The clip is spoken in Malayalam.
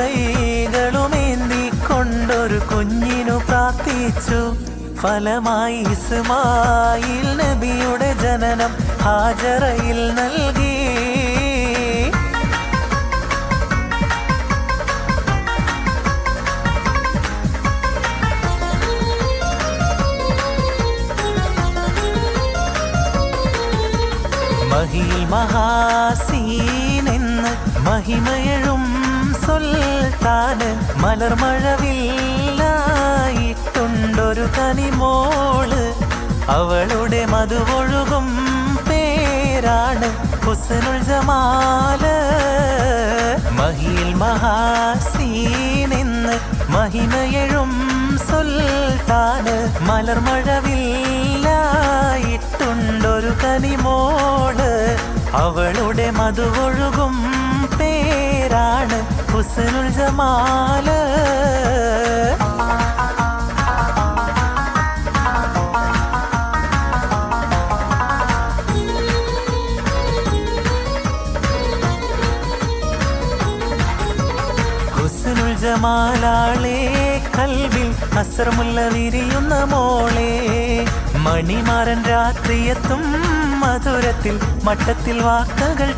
കൈകളുമേന്തി കൊണ്ടൊരു കുഞ്ഞിനു പ്രാർത്ഥിച്ചു. ഫലമായി ഇസ്മായിൽ നബിയുടെ ജനനം ഹാജറയിൽ നൽകി. മഹിയിൽ മഹാസീനെന്ന് മഹിമയഴും സുൽത്താന് മലർമഴവില്ലായിട്ടുണ്ടൊരു കനിമോൾ അവളുടെ മധുവൊഴുകും പേരാണ് ഹുസനുൽ ജമാൽ. മഹിയിൽ മഹാസീനിന്ന് മഹിമയഴും സുൽത്താന് മലർമഴവില്ലായിട്ടുണ്ടൊരു കനിമോൾ അവളുടെ മധുവൊഴുകും ഹുസനുൽ ജമാൽ ഹുസനുൽ ജമാലാളേ കൽവിൽ അസ്രമുല്ല വിരിയുന്ന മോളെ. മണിമാരൻ രാത്രിയെത്തും മധുരത്തിൽ മട്ടത്തിൽ വാക്കുകൾ